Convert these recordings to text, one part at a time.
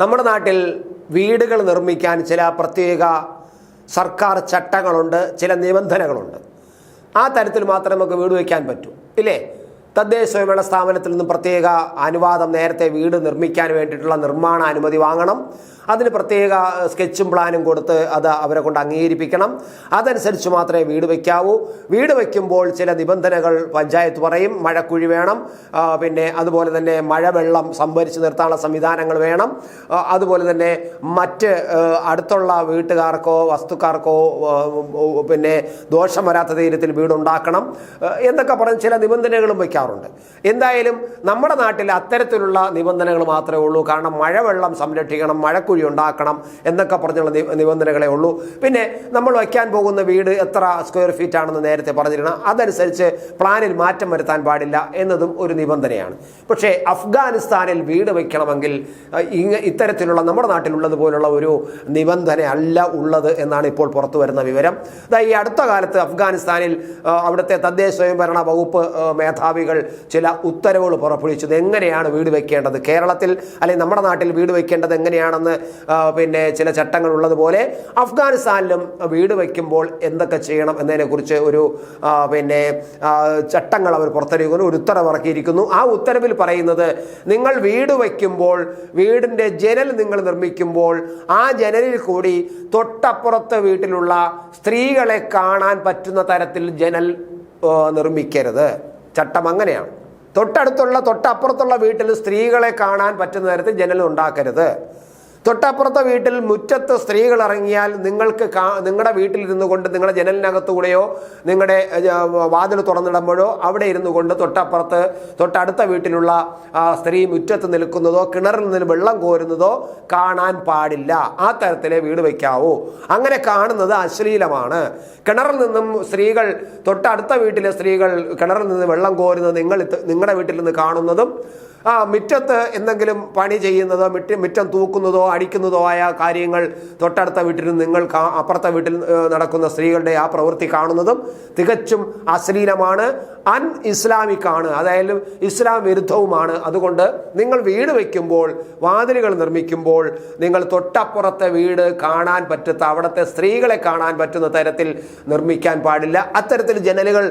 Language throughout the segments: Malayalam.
നമ്മുടെ നാട്ടിൽ വീടുകൾ നിർമ്മിക്കാൻ ചില പ്രത്യേക സർക്കാർ ചട്ടങ്ങളുണ്ട് ചില നിബന്ധനകളുണ്ട്. ആ തരത്തിൽ മാത്രമേ നമുക്ക് വീട് വയ്ക്കാൻ പറ്റൂ ഇല്ലേ? തദ്ദേശ സ്വയംഭരണ സ്ഥാപനത്തിൽ നിന്നും പ്രത്യേക അനുവാദം നേരത്തെ വീട് നിർമ്മിക്കാൻ വേണ്ടിയിട്ടുള്ള നിർമ്മാണ അനുമതി വാങ്ങണം. അതിന് പ്രത്യേക സ്കെച്ചും പ്ലാനും കൊടുത്ത് അത് അവരെ കൊണ്ട് അംഗീകരിപ്പിക്കണം. അതനുസരിച്ച് മാത്രമേ വീട് വയ്ക്കാവൂ. വീട് വയ്ക്കുമ്പോൾ ചില നിബന്ധനകൾ പഞ്ചായത്ത് പറയും. മഴക്കുഴി വേണം. പിന്നെ അതുപോലെ തന്നെ മഴവെള്ളം സംഭരിച്ച് നിർത്താനുള്ള സംവിധാനങ്ങൾ വേണം. അതുപോലെ തന്നെ മറ്റ് അടുത്തുള്ള വീട്ടുകാർക്കോ വസ്തുക്കാർക്കോ പിന്നെ ദോഷം വരാത്ത തീരത്തിൽ വീടുണ്ടാക്കണം. എന്നൊക്കെ പറഞ്ഞ് ചില നിബന്ധനകളും വയ്ക്കാറുണ്ട് എന്തായാലും നമ്മുടെ നാട്ടിൽ അത്തരത്തിലുള്ള നിബന്ധനകൾ മാത്രമേ ഉള്ളൂ. കാരണം മഴവെള്ളം സംരക്ഷിക്കണം മഴക്കുഴി ഉണ്ടാക്കണം എന്നൊക്കെ പറഞ്ഞുള്ള നിബന്ധനകളെ ഉള്ളൂ. പിന്നെ നമ്മൾ വയ്ക്കാൻ പോകുന്ന വീട് എത്ര സ്ക്വയർ ഫീറ്റ് ആണെന്ന് നേരത്തെ പറഞ്ഞിരുന്ന. അതനുസരിച്ച് പ്ലാനിൽ മാറ്റം വരുത്താൻ പാടില്ല എന്നതും ഒരു നിബന്ധനയാണ്. പക്ഷേ അഫ്ഗാനിസ്ഥാനിൽ വീട് വയ്ക്കണമെങ്കിൽ ഇങ്ങ ഇത്തരത്തിലുള്ള നമ്മുടെ നാട്ടിലുള്ളതുപോലുള്ള ഒരു നിബന്ധന അല്ല ഉള്ളത് എന്നാണ് ഇപ്പോൾ പുറത്തു വരുന്ന വിവരം. ഈ അടുത്ത കാലത്ത് അഫ്ഗാനിസ്ഥാനിൽ അവിടുത്തെ തദ്ദേശ സ്വയംഭരണ വകുപ്പ് ആ, മേധാവികൾ ചില ഉത്തരവുകൾ പുറപ്പെടുവിച്ചത് എങ്ങനെയാണ് വീട് വെക്കേണ്ടത്? കേരളത്തിൽ അല്ലെങ്കിൽ നമ്മുടെ നാട്ടിൽ വീട് വെക്കേണ്ടത് എങ്ങനെയാണെന്ന് പിന്നെ ചില ചട്ടങ്ങൾ ഉള്ളതുപോലെ അഫ്ഗാനിസ്ഥാനിലും വീട് വയ്ക്കുമ്പോൾ എന്തൊക്കെ ചെയ്യണം എന്നതിനെക്കുറിച്ച് ഒരു പിന്നെ ചട്ടങ്ങൾ അവർ പുറത്തിറക്കുന്നു ഒരു ഉത്തരവ് ഇറക്കിയിരിക്കുന്നു. ആ ഉത്തരവിൽ പറയുന്നത് നിങ്ങൾ വീട് വയ്ക്കുമ്പോൾ വീടിന്റെ ജനൽ നിങ്ങൾ നിർമ്മിക്കുമ്പോൾ ആ ജനലിൽ കൂടി തൊട്ടപ്പുറത്തെ വീട്ടിലുള്ള സ്ത്രീകളെ കാണാൻ പറ്റുന്ന തരത്തിൽ ജനൽ നിർമ്മിക്കരുത്. ചട്ടം അങ്ങനെയാണ്. തൊട്ടടുത്തുള്ള തൊട്ടപ്പുറത്തുള്ള വീട്ടിൽ സ്ത്രീകളെ കാണാൻ പറ്റുന്ന തരത്തിൽ ജനൽ ഉണ്ടാക്കരുത്. തൊട്ടപ്പുറത്തെ വീട്ടിൽ മുറ്റത്ത് സ്ത്രീകൾ ഇറങ്ങിയാൽ നിങ്ങൾക്ക് നിങ്ങളുടെ വീട്ടിലിരുന്നു കൊണ്ട് നിങ്ങളുടെ ജനലിനകത്തൂടെയോ നിങ്ങളുടെ വാതിൽ തുറന്നിടുമ്പോഴോ അവിടെ ഇരുന്നു കൊണ്ട് തൊട്ടപ്പുറത്ത് തൊട്ടടുത്ത വീട്ടിലുള്ള സ്ത്രീ മുറ്റത്ത് നിൽക്കുന്നതോ കിണറിൽ നിന്ന് വെള്ളം കോരുന്നതോ കാണാൻ പാടില്ല. ആ തരത്തിലെ വീട് വയ്ക്കാവൂ. അങ്ങനെ കാണുന്നത് അശ്ലീലമാണ്. കിണറിൽ നിന്നും സ്ത്രീകൾ തൊട്ടടുത്ത വീട്ടിലെ സ്ത്രീകൾ കിണറിൽ നിന്ന് വെള്ളം കോരുന്നത് നിങ്ങൾ നിങ്ങളുടെ വീട്ടിൽ നിന്ന് കാണുന്നതും ആ മുറ്റത്ത് എന്തെങ്കിലും പണി ചെയ്യുന്നതോ മിറ്റ മുറ്റം തൂക്കുന്നതോ അടിക്കുന്നതോ ആയ കാര്യങ്ങൾ തൊട്ടടുത്ത വീട്ടിൽ നിങ്ങൾ അപ്പുറത്തെ വീട്ടിൽ നടക്കുന്ന സ്ത്രീകളുടെ ആ പ്രവൃത്തി കാണുന്നതും തികച്ചും അശ്ലീലമാണ് അൺ ഇസ്ലാമിക് ആണ് അതായത് ഇസ്ലാം വിരുദ്ധവുമാണ്. അതുകൊണ്ട് നിങ്ങൾ വീട് വയ്ക്കുമ്പോൾ വാതിലുകൾ നിർമ്മിക്കുമ്പോൾ നിങ്ങൾ തൊട്ടപ്പുറത്തെ വീട് കാണാൻ പറ്റത്ത അവിടുത്തെ സ്ത്രീകളെ കാണാൻ പറ്റുന്ന തരത്തിൽ നിർമ്മിക്കാൻ പാടില്ല. അത്തരത്തിൽ ജനലുകൾ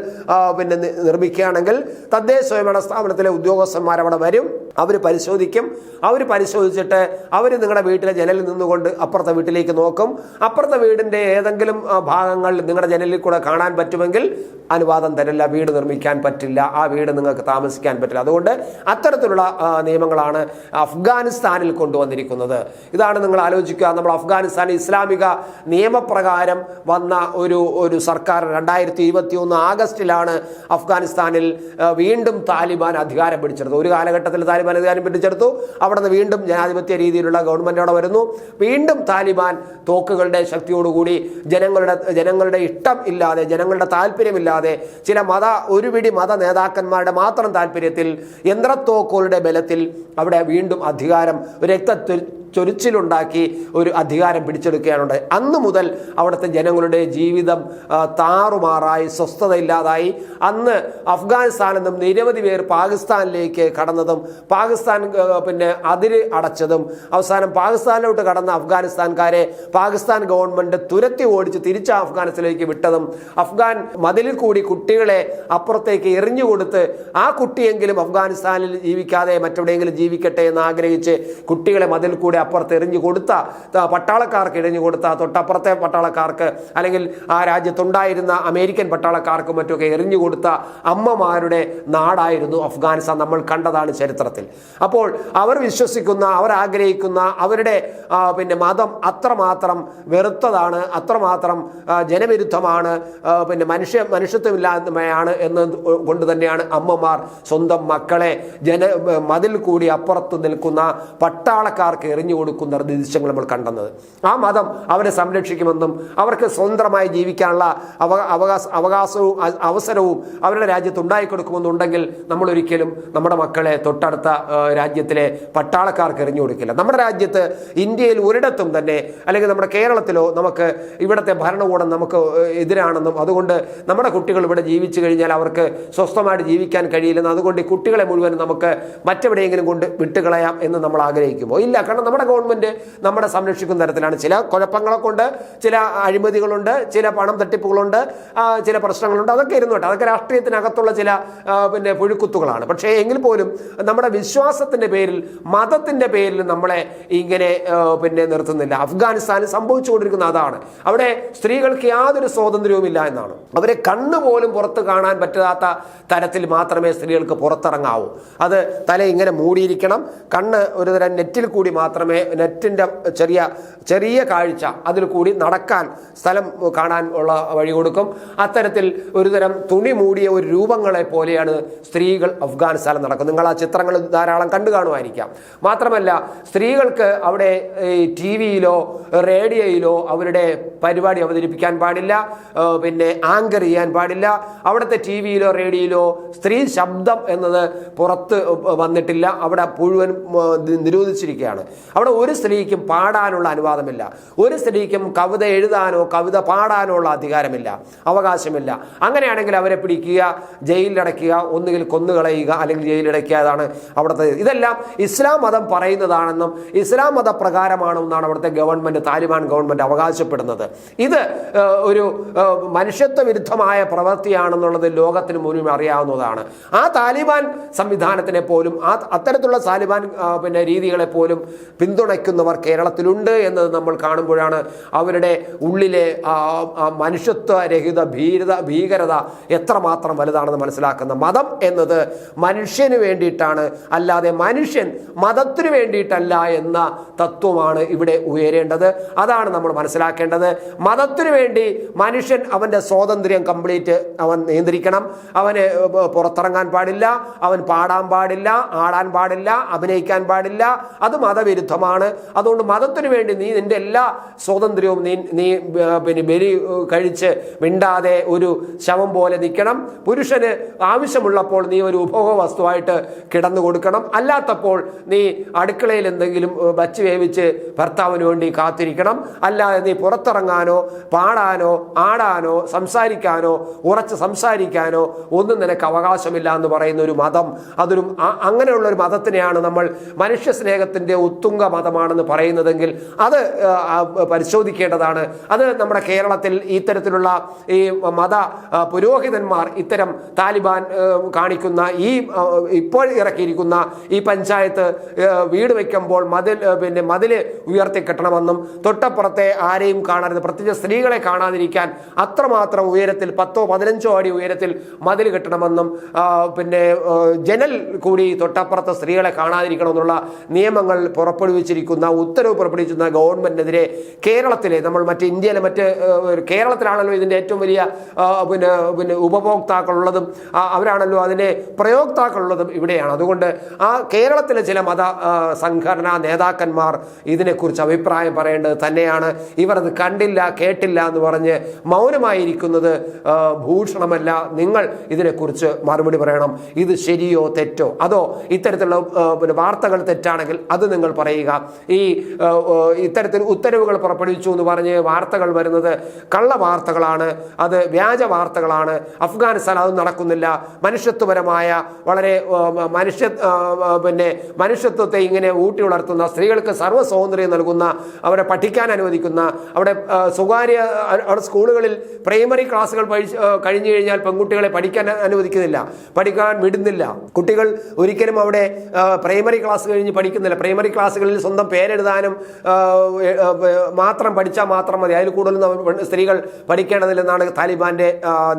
പിന്നെ നിർമ്മിക്കുകയാണെങ്കിൽ തദ്ദേശ സ്വയംഭരണ സ്ഥാപനത്തിലെ ഉദ്യോഗസ്ഥന്മാർ അവിടെ വരും. Entendeu? അവർ പരിശോധിക്കും. അവർ പരിശോധിച്ചിട്ട് അവർ നിങ്ങളുടെ വീട്ടിലെ ജനലിൽ നിന്നുകൊണ്ട് അപ്പുറത്തെ വീട്ടിലേക്ക് നോക്കും. അപ്പുറത്തെ വീടിന്റെ ഏതെങ്കിലും ഭാഗങ്ങൾ നിങ്ങളുടെ ജനലിൽ കൂടെ കാണാൻ പറ്റുമെങ്കിൽ അനുവാദം തരില്ല വീട് നിർമ്മിക്കാൻ പറ്റില്ല ആ വീട് നിങ്ങൾക്ക് താമസിക്കാൻ പറ്റില്ല. അതുകൊണ്ട് അത്തരത്തിലുള്ള നിയമങ്ങളാണ് അഫ്ഗാനിസ്ഥാനിൽ കൊണ്ടുവന്നിരിക്കുന്നത്. ഇതാണ് നിങ്ങൾ ആലോചിക്കുക. നമ്മൾ അഫ്ഗാനിസ്ഥാൻ ഇസ്ലാമിക നിയമപ്രകാരം വന്ന ഒരു ഒരു സർക്കാർ രണ്ടായിരത്തി ഇരുപത്തി ഒന്ന് ആഗസ്റ്റിലാണ് അഫ്ഗാനിസ്ഥാനിൽ വീണ്ടും താലിബാൻ അധികാരം പിടിച്ചെടുത്തത്. ഒരു കാലഘട്ടത്തിൽ താലിബാൻ അധികാരം പിടിച്ചെടുത്തു. അവിടെ വീണ്ടും ജനാധിപത്യ രീതിയിലുള്ള ഗവൺമെന്റ് അവിടെ വരുന്നു. വീണ്ടും താലിബാൻ തോക്കുകളുടെ ശക്തിയോടുകൂടി ജനങ്ങളുടെ ജനങ്ങളുടെ ഇഷ്ടം ഇല്ലാതെ ജനങ്ങളുടെ താല്പര്യമില്ലാതെ ചില മത ഒരുപിടി മത നേതാക്കന്മാരുടെ മാത്രം താല്പര്യത്തിൽ യന്ത്രത്തോക്കുകളുടെ ബലത്തിൽ അവിടെ വീണ്ടും അധികാരം രക്ത ചൊരിച്ചിലുണ്ടാക്കി ഒരു അധികാരം പിടിച്ചെടുക്കുകയാണ്. അന്ന് മുതൽ അവിടുത്തെ ജനങ്ങളുടെ ജീവിതം താറുമാറായി സ്വസ്ഥതയില്ലാതായി അന്ന് അഫ്ഗാനിസ്ഥാനിൽ നിന്നും നിരവധി പേർ പാകിസ്ഥാനിലേക്ക് കടന്നതും പാകിസ്ഥാൻ പിന്നെ അതിര് അടച്ചതും അവസാനം പാകിസ്ഥാനിലോട്ട് കടന്ന അഫ്ഗാനിസ്ഥാൻകാരെ പാകിസ്ഥാൻ ഗവൺമെന്റ് തുരത്തി ഓടിച്ച് തിരിച്ച് അഫ്ഗാനിസ്ഥാനിലേക്ക് വിട്ടതും അഫ്ഗാൻ മതിലിൽ കൂടി കുട്ടികളെ അപ്പുറത്തേക്ക് എറിഞ്ഞു കൊടുത്ത് ആ കുട്ടിയെങ്കിലും അഫ്ഗാനിസ്ഥാനിൽ ജീവിക്കാതെ മറ്റെവിടെയെങ്കിലും ജീവിക്കട്ടെ എന്ന് ആഗ്രഹിച്ച് കുട്ടികളെ മതിൽ കൂടി അപ്പുറത്ത് എറിഞ്ഞു കൊടുത്ത പട്ടാളക്കാർക്ക് എറിഞ്ഞു കൊടുത്ത തൊട്ടപ്പുറത്തെ പട്ടാളക്കാർക്ക് അല്ലെങ്കിൽ ആ രാജ്യത്തുണ്ടായിരുന്ന അമേരിക്കൻ പട്ടാളക്കാർക്കും മറ്റൊക്കെ എറിഞ്ഞു കൊടുത്ത അമ്മമാരുടെ നാടായിരുന്നു അഫ്ഗാനിസ്ഥാൻ. നമ്മൾ കണ്ടതാണ് ചരിത്രത്തിൽ. അപ്പോൾ അവർ വിശ്വസിക്കുന്ന അവർ ആഗ്രഹിക്കുന്ന അവരുടെ പിന്നെ മതം അത്രമാത്രം വെറുത്തതാണ് അത്രമാത്രം ജനവിരുദ്ധമാണ് പിന്നെ മനുഷ്യ മനുഷ്യത്വമില്ലായ്മയാണ് എന്ന് കൊണ്ട് തന്നെയാണ് അമ്മമാർ സ്വന്തം മക്കളെ ജന മതിൽ കൂടി അപ്പുറത്ത് നിൽക്കുന്ന പട്ടാളക്കാർക്ക് എറിഞ്ഞു കൊടുക്കുന്ന ദൃശ്യങ്ങൾ നമ്മൾ കണ്ടെന്നത്. ആ മതം അവരെ സംരക്ഷിക്കുമെന്നും അവർക്ക് സ്വതന്ത്രമായി ജീവിക്കാനുള്ള അവ അവകാശ അവകാശവും അവസരവും അവരുടെ രാജ്യത്ത് ഉണ്ടായിക്കൊടുക്കുമെന്നുണ്ടെങ്കിൽ നമ്മൾ ഒരിക്കലും നമ്മുടെ മക്കളെ തൊട്ടടുത്ത രാജ്യത്തിലെ പട്ടാളക്കാർക്ക് എറിഞ്ഞു കൊടുക്കില്ല. നമ്മുടെ രാജ്യത്ത് ഇന്ത്യയിൽ ഒരിടത്തും തന്നെ അല്ലെങ്കിൽ നമ്മുടെ കേരളത്തിലോ നമുക്ക് ഇവിടുത്തെ ഭരണകൂടം നമുക്ക് എതിരാണെന്നും അതുകൊണ്ട് നമ്മുടെ കുട്ടികൾ ഇവിടെ ജീവിച്ചു കഴിഞ്ഞാൽ അവർക്ക് സ്വസ്ഥമായിട്ട് ജീവിക്കാൻ കഴിയില്ലെന്ന് അതുകൊണ്ട് ഈ കുട്ടികളെ മുഴുവൻ നമുക്ക് മറ്റെവിടെയെങ്കിലും കൊണ്ട് വിട്ടുകളയാം എന്ന് നമ്മൾ ആഗ്രഹിക്കുമോ ഇല്ല. കാരണം നമ്മുടെ നമ്മുടെ ഗവൺമെന്റ് നമ്മുടെ സംരക്ഷിക്കുന്ന തരത്തിലാണ്. ചില കുഴപ്പങ്ങളൊക്കെ ഉണ്ട് ചില അഴിമതികളുണ്ട് ചില പണം തട്ടിപ്പുകളുണ്ട് ചില പ്രശ്നങ്ങളുണ്ട്. അതൊക്കെ ഇരുന്നോട്ടെ അതൊക്കെ രാഷ്ട്രീയത്തിനകത്തുള്ള ചില പിന്നെ പുഴുക്കുത്തുകളാണ്. പക്ഷേ എങ്കിൽ പോലും നമ്മുടെ വിശ്വാസത്തിന്റെ പേരിൽ മതത്തിന്റെ പേരിൽ നമ്മളെ ഇങ്ങനെ പിന്നെ നിർത്തുന്നില്ല. അഫ്ഗാനിസ്ഥാനിൽ സംഭവിച്ചുകൊണ്ടിരിക്കുന്ന അതാണ്. അവിടെ സ്ത്രീകൾക്ക് യാതൊരു സ്വാതന്ത്ര്യവുമില്ല എന്നാണ്. അവരെ കണ്ണുപോലും പുറത്ത് കാണാൻ പറ്റാത്ത തരത്തിൽ മാത്രമേ സ്ത്രീകൾക്ക് പുറത്തിറങ്ങാവൂ. അത് തല ഇങ്ങനെ മൂടിയിരിക്കണം. കണ്ണ് ഒരു തരം നെറ്റിൽ കൂടി മാത്രമേ നെറ്റിന്റെ ചെറിയ ചെറിയ കാഴ്ച അതിൽ കൂടി നടക്കാൻ സ്ഥലം കാണാൻ ഉള്ള വഴി കൊടുക്കും. അത്തരത്തിൽ ഒരുതരം തുണി മൂടിയ ഒരു രൂപങ്ങളെ പോലെയാണ് സ്ത്രീകൾ അഫ്ഗാനിസ്ഥാനിൽ നടക്കുന്നത്. നിങ്ങൾ ആ ചിത്രങ്ങൾ ധാരാളം കണ്ടു കാണുമായിരിക്കാം. മാത്രമല്ല സ്ത്രീകൾക്ക് അവിടെ ടി വിയിലോ റേഡിയോയിലോ അവരുടെ പരിപാടി അവതരിപ്പിക്കാൻ പാടില്ല പിന്നെ ആങ്കർ ചെയ്യാൻ പാടില്ല. അവിടുത്തെ ടി വിയിലോ റേഡിയോയിലോ സ്ത്രീ ശബ്ദം എന്നത് പുറത്ത് വന്നിട്ടില്ല. അവിടെ മുഴുവൻ നിരോധിച്ചിരിക്കുകയാണ്. അവിടെ ഒരു സ്ത്രീക്കും പാടാനുള്ള അനുവാദമില്ല. ഒരു സ്ത്രീക്കും കവിത എഴുതാനോ കവിത പാടാനോ ഉള്ള അധികാരമില്ല. അവകാശമില്ല. അങ്ങനെയാണെങ്കിൽ അവരെ പിടിക്കുക ജയിലിലടയ്ക്കുക ഒന്നുകിൽ കൊന്നുകളയുക അല്ലെങ്കിൽ ജയിലിലടയ്ക്കുക അതാണ് അവിടുത്തെ ഇതെല്ലാം ഇസ്ലാം മതം പറയുന്നതാണെന്നും ഇസ്ലാം മതപ്രകാരമാണെന്നാണ് അവിടുത്തെ ഗവൺമെന്റ് താലിബാൻ ഗവൺമെന്റ് അവകാശപ്പെടുന്നത്. ഇത് ഒരു മനുഷ്യത്വ വിരുദ്ധമായ പ്രവൃത്തിയാണെന്നുള്ളത് ലോകത്തിന് മുഴുവൻ അറിയാവുന്നതാണ്. ആ താലിബാൻ സംവിധാനത്തിനെ പോലും ആ അത്തരത്തിലുള്ള താലിബാൻ പിന്നെ രീതികളെ പോലും പിന്തുണയ്ക്കുന്നവർ കേരളത്തിലുണ്ട് എന്നത് നമ്മൾ കാണുമ്പോഴാണ് അവരുടെ ഉള്ളിലെ മനുഷ്യത്വരഹിത ഭീരത ഭീകരത എത്രമാത്രം വലുതാണെന്ന് മനസ്സിലാക്കുന്ന മതം എന്നത് മനുഷ്യന് വേണ്ടിയിട്ടാണ് അല്ലാതെ മനുഷ്യൻ മതത്തിന് വേണ്ടിയിട്ടല്ല എന്ന തത്വമാണ് ഇവിടെ ഉയരേണ്ടത്. അതാണ് നമ്മൾ മനസ്സിലാക്കേണ്ടത്. മതത്തിനു വേണ്ടി മനുഷ്യൻ അവന്റെ സ്വാതന്ത്ര്യം കംപ്ലീറ്റ് അവൻ നിയന്ത്രിക്കണം. അവന് പുറത്തിറങ്ങാൻ പാടില്ല അവൻ പാടാൻ പാടില്ല ആടാൻ പാടില്ല അഭിനയിക്കാൻ പാടില്ല. അത് മതവിരുദ്ധമാണ്. അതുകൊണ്ട് മതത്തിന് വേണ്ടി നീ നിന്റെ എല്ലാ സ്വാതന്ത്ര്യവും നീ നീ പിന്നെ ബലി കഴിച്ച് മിണ്ടാതെ ഒരു ശവം പോലെ നിൽക്കണം. പുരുഷന് ആവശ്യമുള്ളപ്പോൾ നീ ഒരു ഉപഭോഗ വസ്തുവായിട്ട് കിടന്നു കൊടുക്കണം. അല്ലാത്തപ്പോൾ നീ അടുക്കളയിൽ എന്തെങ്കിലും വച്ച് വേവിച്ച് ഭർത്താവിന് വേണ്ടി കാത്തിരിക്കണം. അല്ലാതെ നീ പുറത്തിറങ്ങാനോ പാടാനോ ആടാനോ സംസാരിക്കാനോ ഉറച്ച് സംസാരിക്കാനോ ഒന്നും നിനക്ക് അവകാശമില്ല എന്ന് പറയുന്ന ഒരു മതം. അതൊരു അങ്ങനെയുള്ള ഒരു മതത്തിനെയാണ് നമ്മൾ മനുഷ്യ സ്നേഹത്തിന്റെ ഉത്തുംഗ മതമാണെന്ന് പറയുന്നതെങ്കിൽ അത് പരിശോധിക്കേണ്ടതാണ്. അത് നമ്മുടെ കേരളത്തിൽ ഇത്തരത്തിലുള്ള ഈ മത പുരോഹിതന്മാർ ഇത്തരം താലിബാൻ കാണിക്കുന്ന ഈ ഇപ്പോൾ ഇറക്കിയിരിക്കുന്ന ഈ പഞ്ചായത്ത് വീട് വയ്ക്കുമ്പോൾ മതിൽ പിന്നെ മതിൽ ഉയർത്തി കെട്ടണമെന്നും തൊട്ടപ്പുറത്തെ ആരെയും കാണരുത് പ്രത്യേകിച്ച് സ്ത്രീകളെ കാണാതിരിക്കാൻ അത്രമാത്രം ഉയരത്തിൽ പത്തോ പതിനഞ്ചോ അടി ഉയരത്തിൽ മതിൽ കെട്ടണമെന്നും പിന്നെ ജനൽ കൂടി തൊട്ടപ്പുറത്തെ സ്ത്രീകളെ കാണാതിരിക്കണമെന്നുള്ള നിയമങ്ങൾ പുറപ്പെടുവിച്ചിരിക്കുന്ന ഉത്തരവ് പുറപ്പെടുവിച്ചിരുന്ന ഗവൺമെന്റിനെതിരെ കേരളത്തിലെ നമ്മൾ മറ്റ് ഇന്ത്യയിലെ മറ്റ് കേരളത്തിലാണല്ലോ ഇതിന്റെ ഏറ്റവും വലിയ പിന്നെ പിന്നെ ഉപഭോക്താക്കളുള്ളതും അവരാണല്ലോ അതിന്റെ പ്രയോക്താക്കളുള്ളതും ഇവിടെയാണ്. അതുകൊണ്ട് ആ കേരളത്തിലെ ചില മത സംഘടനാ നേതാക്കന്മാർ ഇതിനെക്കുറിച്ച് അഭിപ്രായം പറയേണ്ടത് തന്നെയാണ്. ഇവർ അത് കണ്ടില്ല കേട്ടില്ല എന്ന് പറഞ്ഞ് മൗനമായിരിക്കുന്നത് ഭൂഷണമല്ല. നിങ്ങൾ ഇതിനെക്കുറിച്ച് മറുപടി പറയണം. ഇത് ശരിയോ തെറ്റോ? അതോ ഇത്തരത്തിലുള്ള പിന്നെ വാർത്തകൾ തെറ്റാണെങ്കിൽ അത് നിങ്ങൾ പറയുക ഈ ആ, ആ, ഇത്തരത്തിൽ ഉത്തരവുകൾ പുറപ്പെടുവിച്ചു എന്ന് പറഞ്ഞ് വാർത്തകൾ വരുന്നത് കള്ള വാർത്തകളാണ്. അത് വ്യാജ വാർത്തകളാണ്. അഫ്ഗാനിസ്ഥാൻ അത് നടക്കുന്നില്ല. മനുഷ്യത്വപരമായ വളരെ മനുഷ്യ പിന്നെ മനുഷ്യത്വത്തെ ഇങ്ങനെ ഊട്ടി വളർത്തുന്ന സ്ത്രീകൾക്ക് സർവ സ്വാതന്ത്ര്യം നൽകുന്ന അവരെ പഠിക്കാൻ അനുവദിക്കുന്ന അവിടെ സ്വകാര്യ അവിടെ സ്കൂളുകളിൽ പ്രൈമറി ക്ലാസ്സുകൾ കഴിഞ്ഞു കഴിഞ്ഞാൽ പെൺകുട്ടികളെ പഠിക്കാൻ അനുവദിക്കുന്നില്ല. പഠിക്കാൻ വിടുന്നില്ല. കുട്ടികൾ ഒരിക്കലും അവിടെ പ്രൈമറി ക്ലാസ് കഴിഞ്ഞ് പഠിക്കുന്നില്ല. പ്രൈമറി ക്ലാസ്സുകളിൽ സ്വന്തം പേരെഴുതാനും മാത്രം പഠിച്ചാൽ മാത്രം മതി. അതിൽ കൂടുതലും സ്ത്രീകൾ പഠിക്കേണ്ടതില്ലെന്നാണ് താലിബാന്റെ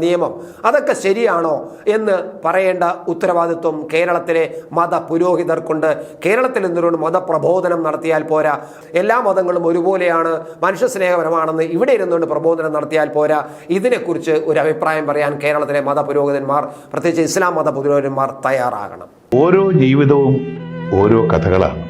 നിയമം. അതൊക്കെ ശരിയാണോ എന്ന് പറയേണ്ട ഉത്തരവാദിത്വം കേരളത്തിലെ മത പുരോഹിതർക്കുണ്ട് കേരളത്തിൽ നിന്നുകൊണ്ട് മതപ്രബോധനം നടത്തിയാൽ പോരാ. എല്ലാ മതങ്ങളും ഒരുപോലെയാണ്. മനുഷ്യ സ്നേഹപരമാണെന്ന് ഇവിടെ ഇരുന്നുകൊണ്ട് പ്രബോധനം നടത്തിയാൽ പോരാ. ഇതിനെക്കുറിച്ച് ഒരു അഭിപ്രായം പറയാൻ കേരളത്തിലെ മത പുരോഹിതന്മാർ പ്രത്യേകിച്ച് ഇസ്ലാം മത പുരോഹിതന്മാർ തയ്യാറാകണം. ഓരോ ജീവിതവും ഓരോ കഥകളാണ്.